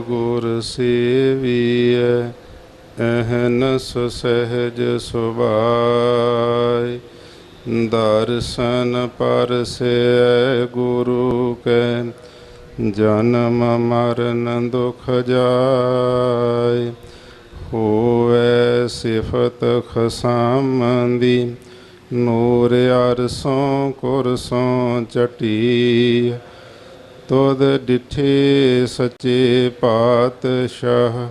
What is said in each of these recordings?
ਗੁਰ ਸੇਵੀਐ ਅਹਨਸ ਸਹਿਜ ਸੁਭਾਇ। ਦਰਸ਼ਨ ਪਰਸੈ ਗੁਰੂ ਕੈ, ਜਨਮ ਮਰਨ ਦੁਖ ਜਾਏ ਹੋਵੇ ਸਿਫਤ ਖਸਾਮੰਦੀ, ਨੂਰ ਅਰਸੋਂ ਕੁਰਸੋਂ ਚਟੀ। ਤੁਧ ਡਿਠੇ ਸੱਚੇ ਪਾਤਸ਼ਾਹ,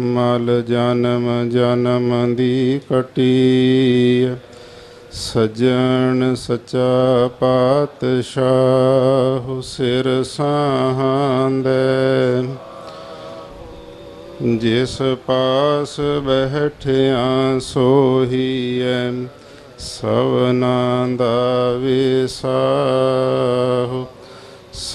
ਮਲ ਜਨਮ ਜਨਮ ਦੀ ਕਟੀ ਸਜਣ ਸਚਾ ਪਾਤਸ਼ਾਹ, ਸਿਰ ਸਾਹਾਂਦੇ। ਜਿਸ ਪਾਸ ਬਹਿਠਿਆ ਸੋਹੀਐ ਸਵਨਾਂ ਦਾ ਵਿਸਾਹੁ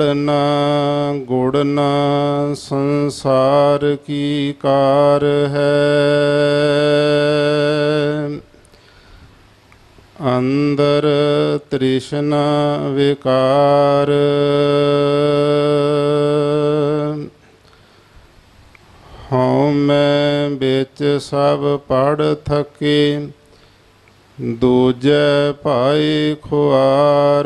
ਪੜਨਾ ਗੁੜਨਾ, ਸੰਸਾਰ ਕੀ ਕਾਰ ਹੈ? ਅੰਦਰ ਤ੍ਰਿਸ਼ਨਾ ਵਿਕਾਰ। ਹਉ ਮੈਂ ਵਿੱਚ ਸਭ ਪੜ ਥਕੇ ਦੂਜੈ ਭਾਈ ਖੁਆਰ।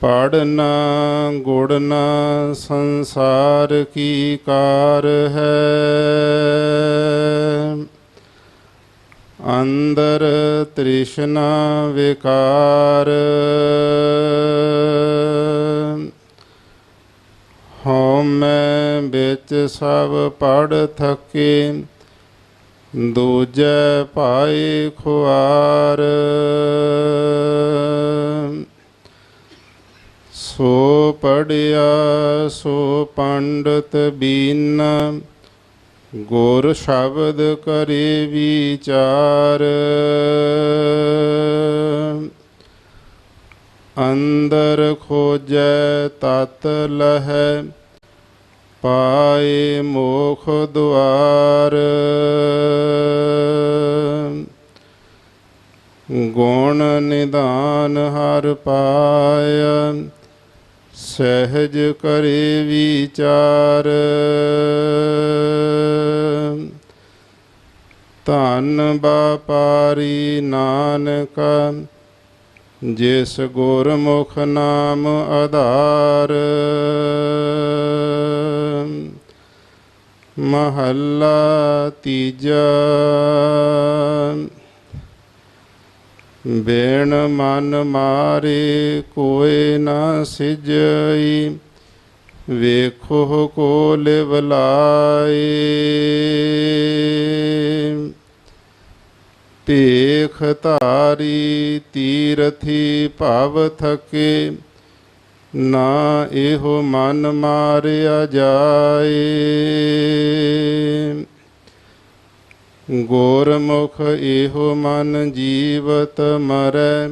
ਪੜਨਾ ਗੁੜਨਾ, ਸੰਸਾਰ ਕੀ ਕਾਰ ਹੈ? ਅੰਦਰ ਤ੍ਰਿਸ਼ਨਾ ਵਿਕਾਰ। ਹਉ ਮੈਂ ਵਿੱਚ ਸਭ ਪੜ ਥਕੇ। ਦੂਜੈ ਭਾਈ ਖੁਆਰ। ਸੋ ਪੜਿਆ, ਸੋ ਪੰਡਤ ਬੀਨ, ਗੁਰ ਸ਼ਬਦ ਕਰੇ ਵਿਚਾਰ। ਅੰਦਰ ਖੋਜੈ ਤਤ ਲਹੈ ਪਾਏ ਮੋਖ ਦੁਆਰ। ਗੁਣ ਨਿਦਾਨ ਹਰ ਪਾਇਆ ਸਹਿਜ ਕਰੇ ਵਿਚਾਰ। ਧੰਨ ਬਾਪਾਰੀ ਨਾਨਕ, ਜਿਸ ਗੁਰਮੁਖ ਨਾਮ ਆਧਾਰ। ਮਹੱਲਾ ਤੀਜਾ। ਬੇਣ ਮਨ ਮਾਰੇ ਕੋਏ ਨਾ ਸਿਜਈ, ਵੇਖੋ ਕੋ ਲਿਵ ਲਾਏ ਭੇਖ ਧਾਰੀ ਤੀਰਥੀ ਭਾਵ ਥਕੇ ਨਾ ਇਹੋ ਮਨ ਮਾਰਿਆ ਜਾਏ। ਗੁਰਮੁਖ ਇਹੋ ਮਨ ਜੀਵਤ ਮਰੈ,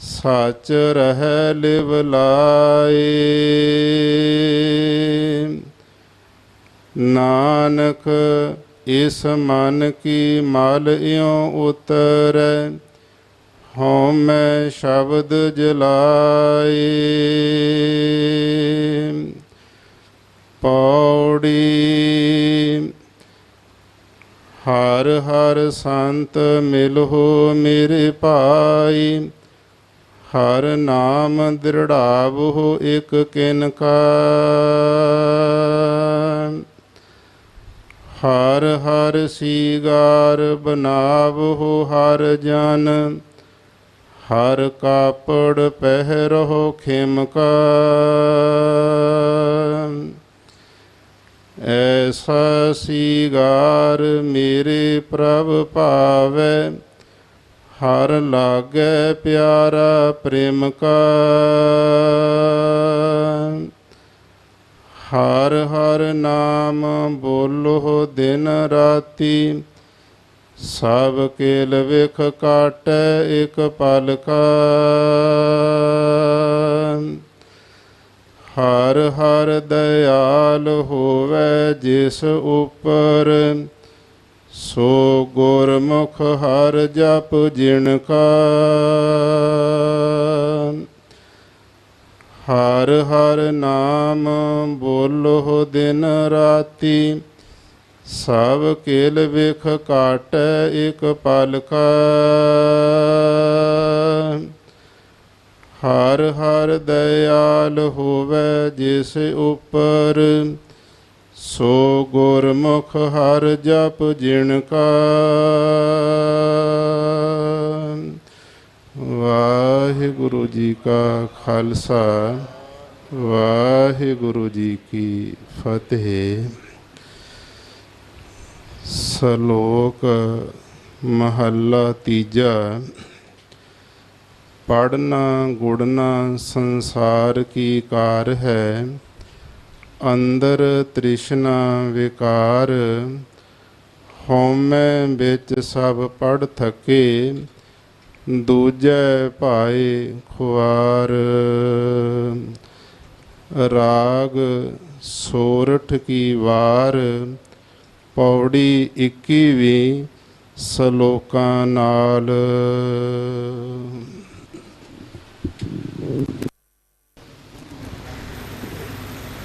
ਸੱਚ ਰਹਿ ਲਿਵ ਲਾਏ। ਨਾਨਕ ਇਸ ਮਨ ਕੀ ਮਲ ਇਉ ਉਤਰੈ ਹਉ ਮੈਂ ਸ਼ਬਦ ਜਲਾਏ। ਪੌੜੀ ਹਰ ਹਰ ਸੰਤ ਮਿਲੋ ਮੇਰੇ ਭਾਈ ਹਰ ਨਾਮ ਦ੍ਰਿੜਾਵੋ ਇਕ ਕਿਨ ਕਾ ਹਰ ਹਰ ਸੀਗਾਰ ਬਨਾਵਹੁ ਹਰ ਜਨ। ਹਰ ਕਾਪੜ ਪਹਿਰੋ ਖਿਮਕਾ ਐਸਾ ਸੀਗਾਰ ਮੇਰੇ ਪ੍ਰਭ ਭਾਵੈ, ਹਰ ਲਾਗੇ ਪਿਆਰਾ ਪ੍ਰੇਮ ਕਾ। ਹਰ ਹਰ ਨਾਮ ਬੋਲੋ ਦਿਨ ਰਾਤੀ ਸਭ ਕੇਲ ਵਿਖ ਕਾਟੈ ਇਕ ਪਲ ਕਾ ਹਰ ਹਰ ਦਇਆਲ ਹੋਵੇ ਜਿਸ ਉਪਰ ਸੋ ਗੁਰਮੁਖ ਹਰ ਜਪ ਜਿਣ ਕਾ ਹਰ ਹਰ ਨਾਮ ਬੋਲੋ ਦਿਨ ਰਾਤੀ। ਸਭ ਕੇਲ ਵਿਖ ਕਾਟ ਇਕ ਪਾਲਕਾ। ਹਰ ਹਰ ਦਇਆਲ ਹੋਵੇ ਜਿਸ ਉਪਰ ਸੋ ਗੁਰਮੁਖ ਹਰ ਜਪ ਜਿਣ ਕਾ ਵਾਹਿਗੁਰੂ ਜੀ ਕਾ ਖਾਲਸਾ, ਵਾਹਿਗੁਰੂ ਜੀ ਕੀ ਫਤਿਹ। ਸ਼ਲੋਕ ਮਹੱਲਾ ਤੀਜਾ। ਪੜਨਾ ਗੁੜਨਾ ਸੰਸਾਰ ਕੀ ਕਾਰ ਹੈ? ਅੰਦਰ ਤ੍ਰਿਸ਼ਨਾ ਵਿਕਾਰ। ਹਉਮੈ ਵਿੱਚ ਸਭ ਪੜ ਥਕੇ, ਦੂਜੈ ਭਾਏ ਖੁਆਰ। ਰਾਗ ਸੋਰਠ ਕੀ ਵਾਰ? ਪੌੜੀ 21ਵੀਂ ਸ਼ਲੋਕਾਂ ਨਾਲ।